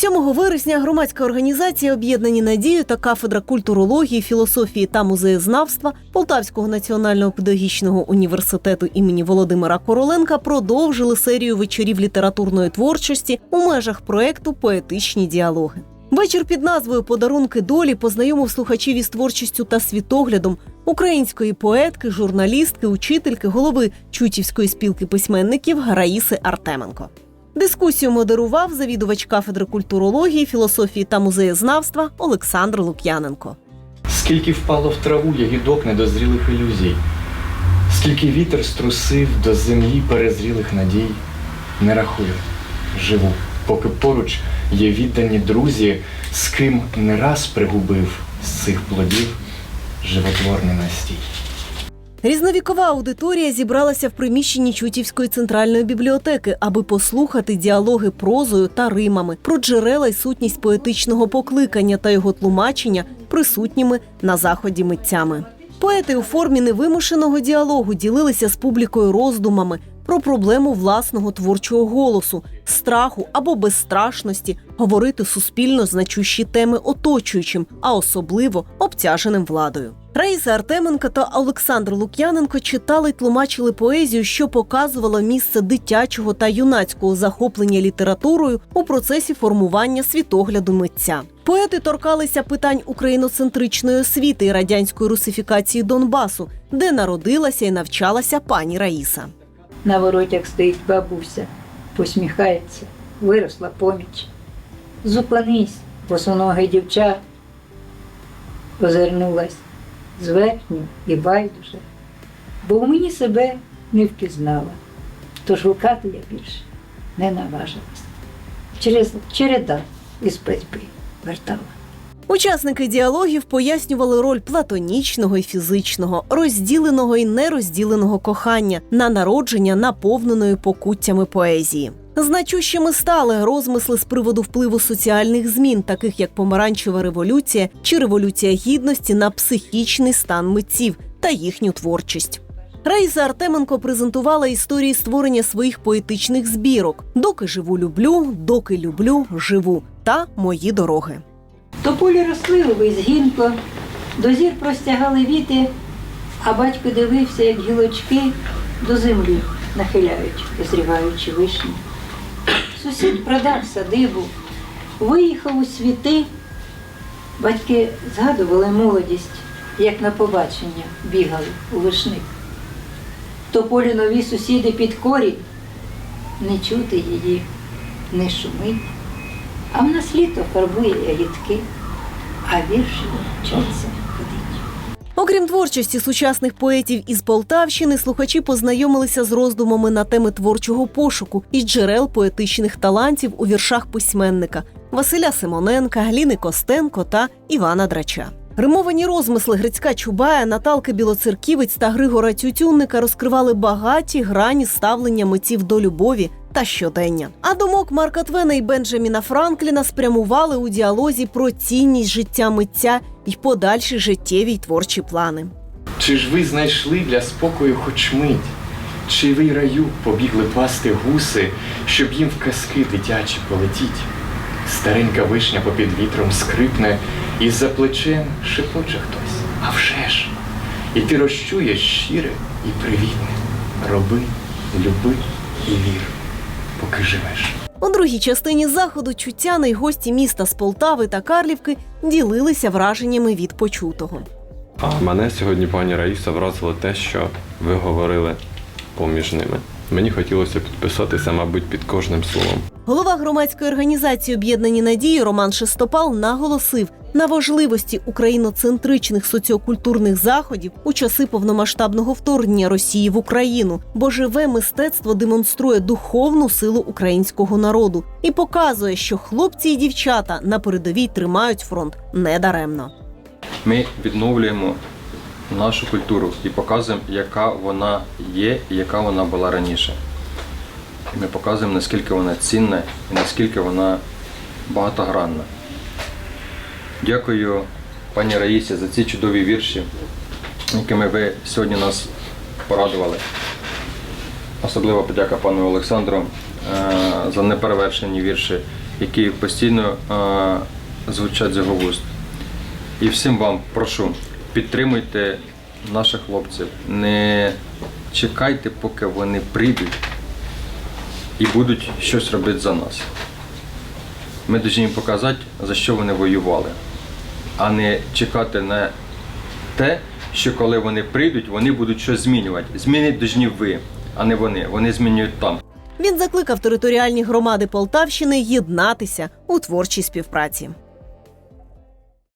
7 вересня громадська організація Об'єднані надію та кафедра культурології, філософії та музеєзнавства Полтавського національного педагогічного університету імені Володимира Короленка продовжили серію вечорів літературної творчості у межах проекту Поетичні діалоги. Вечір під назвою Подарунки долі познайомив слухачів із творчістю та світоглядом української поетки, журналістки, учительки, голови Чутівської спілки письменників Раїси Артеменко. Дискусію модерував завідувач кафедри культурології, філософії та музеєзнавства Олександр Лук'яненко. Скільки впало в траву ягідок недозрілих ілюзій, скільки вітер струсив до землі перезрілих надій, не рахую, живу, поки поруч є віддані друзі, з ким не раз пригубив з цих плодів животворний настій. Різновікова аудиторія зібралася в приміщенні Чутівської центральної бібліотеки, аби послухати діалоги прозою та римами про джерела й сутність поетичного покликання та його тлумачення присутніми на заході митцями. Поети у формі невимушеного діалогу ділилися з публікою роздумами про проблему власного творчого голосу, страху або безстрашності говорити суспільно значущі теми оточуючим, а особливо обтяженим владою. Раїса Артеменко та Олександр Лук'яненко читали й тлумачили поезію, що показувала місце дитячого та юнацького захоплення літературою у процесі формування світогляду митця. Поети торкалися питань україноцентричної освіти і радянської русифікації Донбасу, де народилася і навчалася пані Раїса. На воротях стоїть бабуся, посміхається, виросла поміч. Зупинись, босоноге дівча, озирнулась зверхню і байдуже, бо в мені себе не впізнала, тож гукати я більше не наважилась. Через череда із петьби вертала. Учасники діалогів пояснювали роль платонічного і фізичного, розділеного і нерозділеного кохання на народження наповненої покуттями поезії. Значущими стали розмисли з приводу впливу соціальних змін, таких як помаранчева революція чи революція гідності на психічний стан митців та їхню творчість. Раїса Артеменко презентувала історії створення своїх поетичних збірок Доки живу, люблю, доки люблю, живу та мої дороги. Тополі росли увесь гінко, до зір простягали віти, а батько дивився, як гілочки до землі нахиляють, дозріваючи вишні. Сусід продав садибу, виїхав у світи. Батьки згадували молодість, як на побачення бігали у вишник. Тополі нові сусіди під корінь, не чути її, не шумить. А в нас літо фарбує ягідки, а вірші вчаться ходить. Окрім творчості сучасних поетів із Полтавщини, слухачі познайомилися з роздумами на теми творчого пошуку і джерел поетичних талантів у віршах письменника Василя Симоненка, Гліни Костенко та Івана Драча. Римовані розмисли Грицька Чубая, Наталки Білоцерківець та Григора Тютюнника розкривали багаті грані ставлення митців до любові та щодення. А думок Марка Твена і Бенджаміна Франкліна спрямували у діалозі про цінність життя митця і подальші життєві й творчі плани. Чи ж ви знайшли для спокою хоч мить? Чи ви раю побігли пасти гуси, щоб їм в казки дитячі полетіть? Старенька вишня попід вітром скрипне, і за плечем шепоче хтось. А вже ж! І ти розчуєш щире і привітне. Роби, люби і вір, поки живеш. У другій частині заходу чуттяни й гості міста з Полтави та Карлівки ділилися враженнями від почутого. А Мене сьогодні пані Раїса вразило те, що ви говорили поміж ними. Мені хотілося підписатися, мабуть, під кожним словом. Голова громадської організації Об'єднані надії Роман Шестопал наголосив на важливості україноцентричних соціокультурних заходів у часи повномасштабного вторгнення Росії в Україну, бо живе мистецтво демонструє духовну силу українського народу і показує, що хлопці і дівчата на передовій тримають фронт недаремно. Ми відновлюємо нашу культуру і показуємо, яка вона є і яка вона була раніше. Ми показуємо, наскільки вона цінна і наскільки вона багатогранна. Дякую пані Раїсі за ці чудові вірші, якими ви сьогодні нас порадували. Особливо подяка пану Олександру е, за неперевершені вірші, які постійно е, звучать з його вуст. І всім вам прошу, підтримуйте наших хлопців. Не чекайте, поки вони прийдуть і будуть щось робити за нас. Ми повинні їм показати, за що вони воювали, а не чекати на те, що коли вони прийдуть, вони будуть щось змінювати. Змінить дожні ви, а не вони. Вони змінюють там. Він закликав територіальні громади Полтавщини єднатися у творчій співпраці.